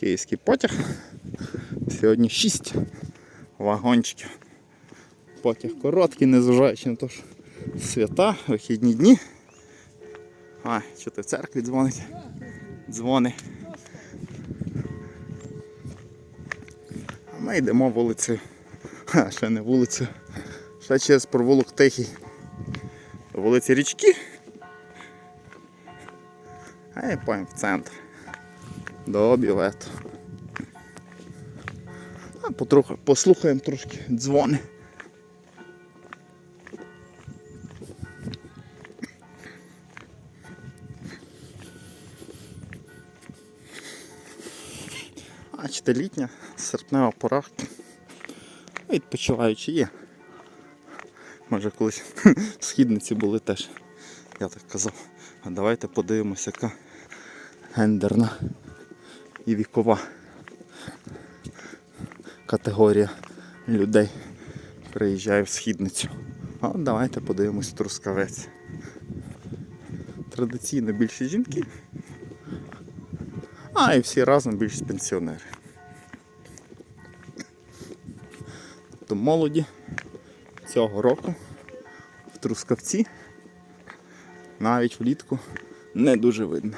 Київський потяг. Сьогодні 6 вагончиків. Потяг короткий, незважаючи на те, що свята, вихідні дні. А, що ти в церкві дзвонить? Дзвони. А ми йдемо вулицею. Ха, ще не вулицею. Ще через провулок Тихий. Вулиці Річки. А я потім в центр. До обівету. А потроху послухаємо трошки дзвони. А чи літня серпнева пора. Відпочиваючи є. Може колись східниці були теж. Я так казав. А давайте подивимося, яка гендерна і вікова категорія людей приїжджає в східницю. А от давайте подивимось трускавець. Традиційно більше жінки. А і всі разом більш пенсіонери. Тобто молоді цього року в Трускавці навіть влітку не дуже видно.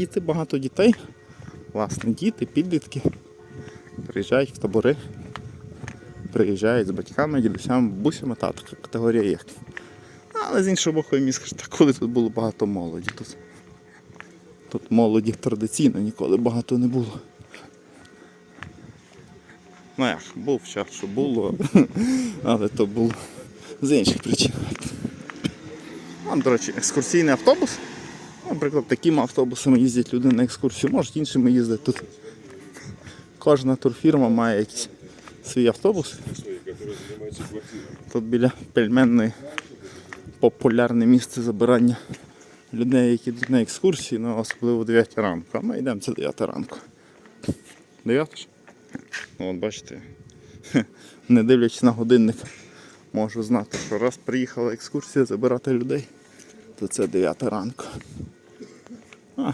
Діти, багато дітей. Власне, діти, підлітки приїжджають в табори, приїжджають з батьками, дідусями, бабусями, та така категорія є. Але з іншого боку, я міг сказати, коли тут було багато молоді. Тут, тут молоді традиційно ніколи багато не було. Ну як, був час, що було, але то було з інших причин. Вон, до речі, екскурсійний автобус. Наприклад, такими автобусами їздять люди на екскурсію, можуть іншими їздити тут. Кожна турфірма має якийсь свій автобус. Тут біля пельменної популярне місце забирання людей, які йдуть на екскурсії, ну, особливо 9 ранку. А ми йдемо це 9 ранку. 9 ж? Ну, От бачите, не дивлячись на годинник, можу знати, що раз приїхала екскурсія забирати людей, то це 9 ранку. А.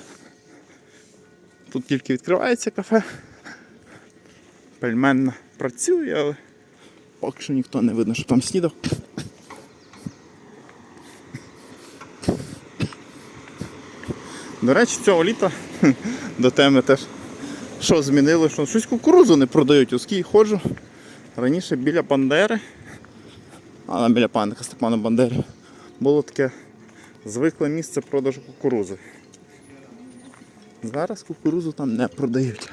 Тут тільки відкривається кафе. Пельменна працює, але поки що ніхто не видно, що там снідав. До речі, цього літа до теми теж що змінило, що щось кукурудзу не продають. Оскільки ходжу раніше біля Бандери, а біля пам'ятника Степана Бандери, було таке звикле місце продажу кукурузи. Зараз кукурузу там не продають.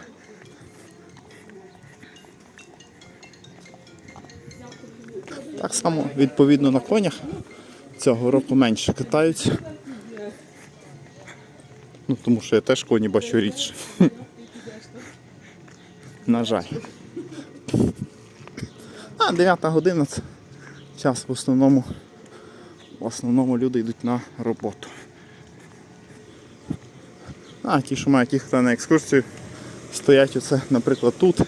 Так само, відповідно, на конях цього року менше катаються. Ну, тому що я теж коні бачу рідше. На жаль. А 9 година це час в основному. В основному люди йдуть на роботу. А ті, що мають їхати на екскурсію, стоять оце, наприклад, тут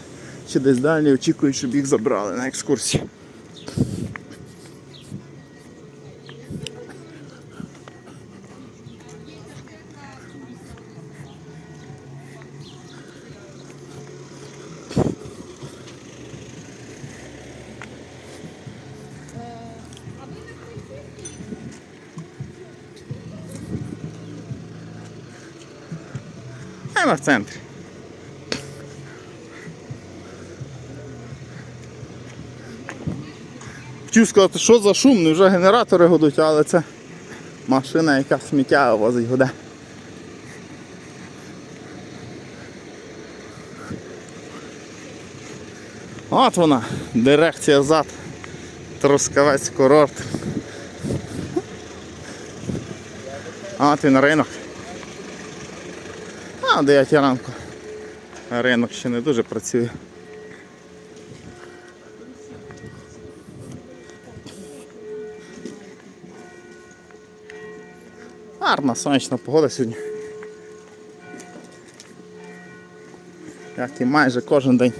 чи десь далі, очікують, щоб їх забрали на екскурсію. Ми в центрі. Хотів сказати, що за шум, не вже генератори гудуть, але це машина, яка сміття возить гуде. От вона, дирекція зад. Трускавець курорт. Ти на ринок. А, 9 ранку. Ринок ще не дуже працює. Гарна сонячна погода сьогодні. Як і майже кожен день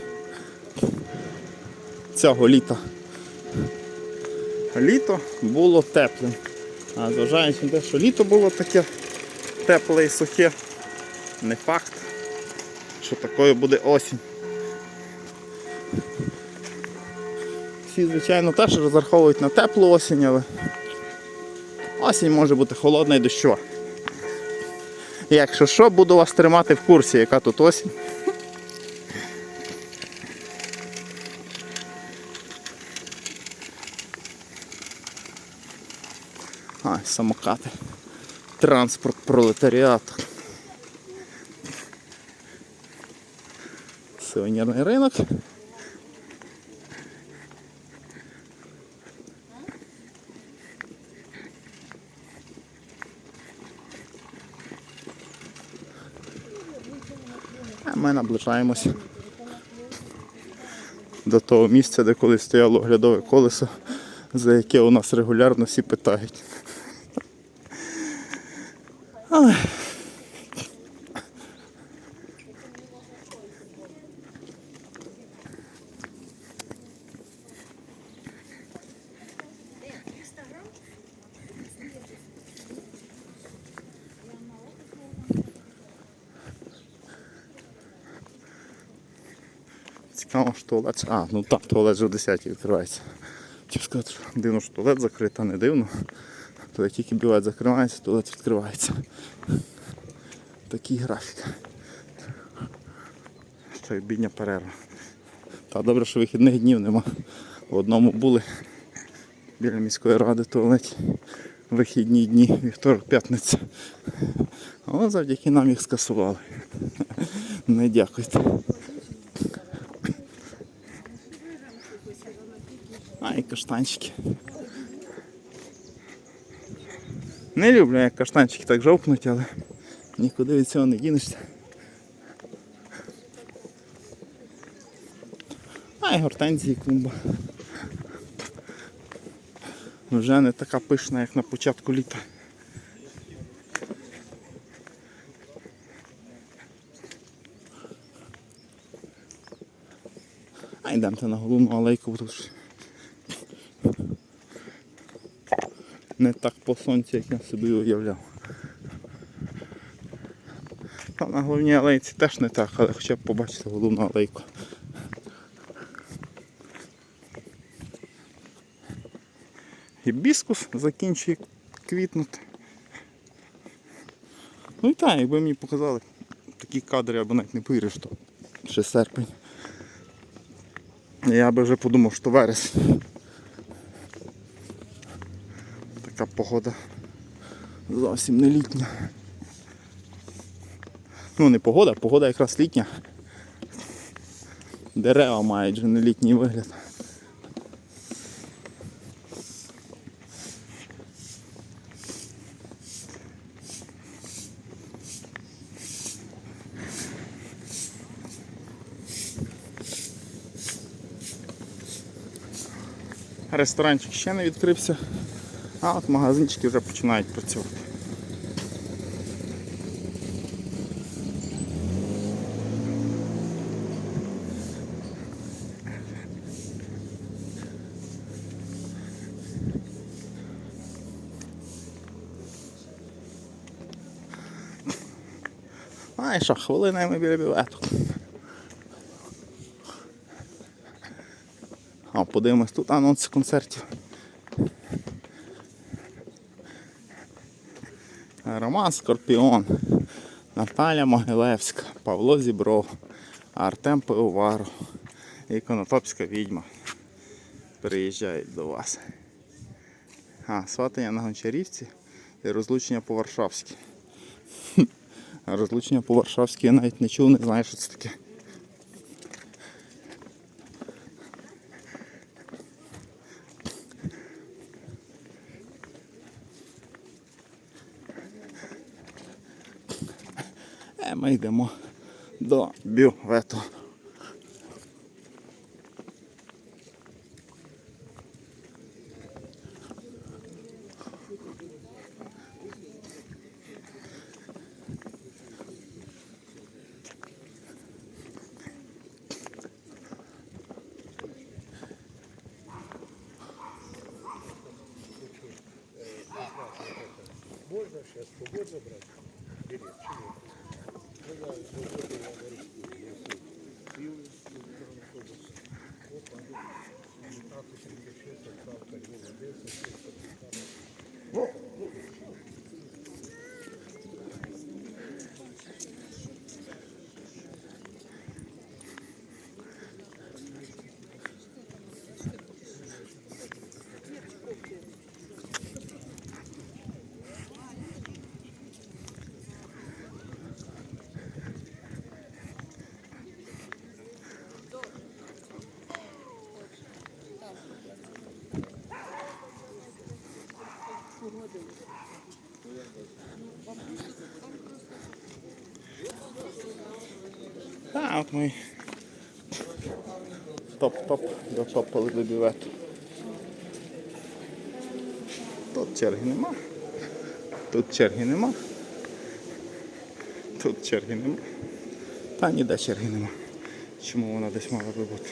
цього літа. Літо було теплим. А зважаючи на те, що літо було таке тепле і сухе. Не факт, що такою буде осінь. Всі, звичайно, теж розраховують на теплу осінь, але осінь може бути холодна і дощова. Якщо що, буду вас тримати в курсі, яка тут осінь. А, самокати. Транспорт пролетаріату. Сувенірний ринок. А ми наближаємося до того місця, де колись стояло оглядове колесо, за яке у нас регулярно всі питають. Ой. Цікаво, що туалет. А, ну так, туалет вже о 10 відкривається. Хотів сказати, що дивно, що туалет закритий, а не дивно. То як тільки білет закривається, туалет відкривається. Такий графік. Ще й бідня перерва. Та добре, що вихідних днів нема. В одному були біля міської ради туалеті. Вихідні дні, вівторок, п'ятниця. Але завдяки нам їх скасували. Не дякуйте. А, і каштанчики. Не люблю, як каштанчики так жовкнуть, але нікуди від цього не дінешся. А і гортензії клумба. Вже не така пишна, як на початку літа. А йдемте на головну алейку, бо тут ж не так по сонцю, як я собі уявляв. Та на головній алейці теж не так, але хоча б побачити головну алейку. Гібіскус закінчує квітнути. Ну і так, якби мені показали такі кадри, або навіть не повірив, що ще серпень. Я би вже подумав, що вересень. Така погода зовсім не літня. Ну не погода, погода якраз літня. Дерева мають вже не літній вигляд. Ресторанчик ще не відкрився, а от магазинчики вже починають працювати. А і що, хвилина ми біля білету. А, подивимось тут анонси концертів. Роман Скорпіон, Наталя Могилевська, Павло Зібров, Артем Пивоваров і Конотопська відьма приїжджають до вас. А, сватання на Гончарівці і розлучення по Варшавськи. Розлучення по Варшавськи я навіть не чув, не знаю, що це таке. Йдемо до бювету. Можна зараз свободно брати? Так, от ми топ-топ, дотопали до бювету. Тут черги нема. Тут черги нема. Тут черги нема. Та ніде черги нема. Чому вона десь мала би бути?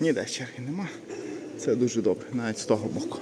Ніде черги нема. Це дуже добре, навіть з того боку.